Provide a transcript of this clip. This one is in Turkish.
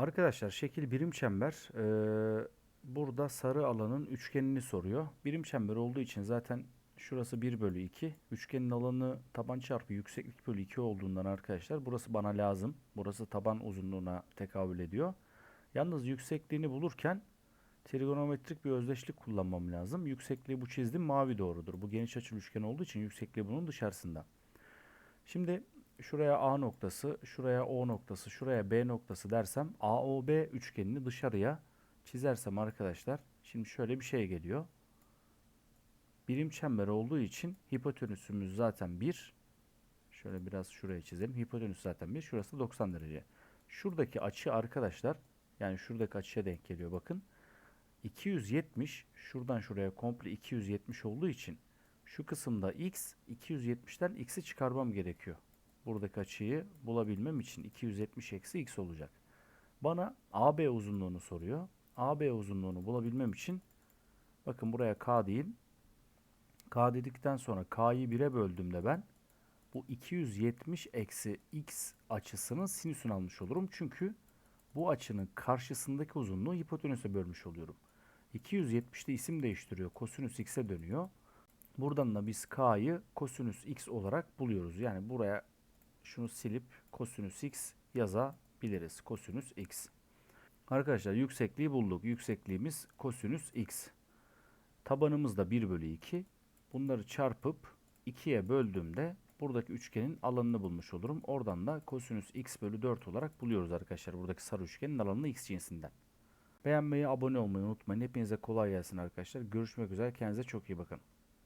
Arkadaşlar şekil birim çember. Ee, burada sarı alanın üçgenini soruyor. Birim çember olduğu için zaten şurası 1 bölü 2. Üçgenin alanı taban çarpı yükseklik bölü 2 olduğundan arkadaşlar burası bana lazım. Burası taban uzunluğuna tekabül ediyor. Yalnız yüksekliğini bulurken trigonometrik bir özdeşlik kullanmam lazım. Yüksekliği bu çizdim mavi doğrudur. Bu geniş açılı üçgen olduğu için yüksekliği bunun dışarısında. Şimdi şuraya A noktası, şuraya O noktası, şuraya B noktası dersem AOB üçgenini dışarıya çizersem arkadaşlar şimdi şöyle bir şey geliyor. Birim çember olduğu için hipotenüsümüz zaten 1. Şöyle biraz şuraya çizelim. Hipotenüs zaten 1. Şurası 90 derece. Şuradaki açı arkadaşlar yani şuradaki açıya denk geliyor bakın. 270 şuradan şuraya komple 270 olduğu için şu kısımda x 270'ten x'i çıkarmam gerekiyor. Buradaki açıyı bulabilmem için 270 eksi x olacak. Bana AB uzunluğunu soruyor. AB uzunluğunu bulabilmem için bakın buraya k diyeyim. K dedikten sonra k'yı 1'e böldüğümde ben bu 270 eksi x açısının sinüsünü almış olurum. Çünkü bu açının karşısındaki uzunluğu hipotenüse bölmüş oluyorum. 270'te isim değiştiriyor. Kosinüs x'e dönüyor. Buradan da biz k'yı kosinüs x olarak buluyoruz. Yani buraya şunu silip kosinüs x yazabiliriz. Kosinüs x. Arkadaşlar yüksekliği bulduk. Yüksekliğimiz kosinüs x. Tabanımız da 1 bölü 2. Bunları çarpıp 2'ye böldüğümde buradaki üçgenin alanını bulmuş olurum. Oradan da kosinüs x bölü 4 olarak buluyoruz arkadaşlar. Buradaki sarı üçgenin alanını x cinsinden. Beğenmeyi, abone olmayı unutmayın. Hepinize kolay gelsin arkadaşlar. Görüşmek üzere. Kendinize çok iyi bakın.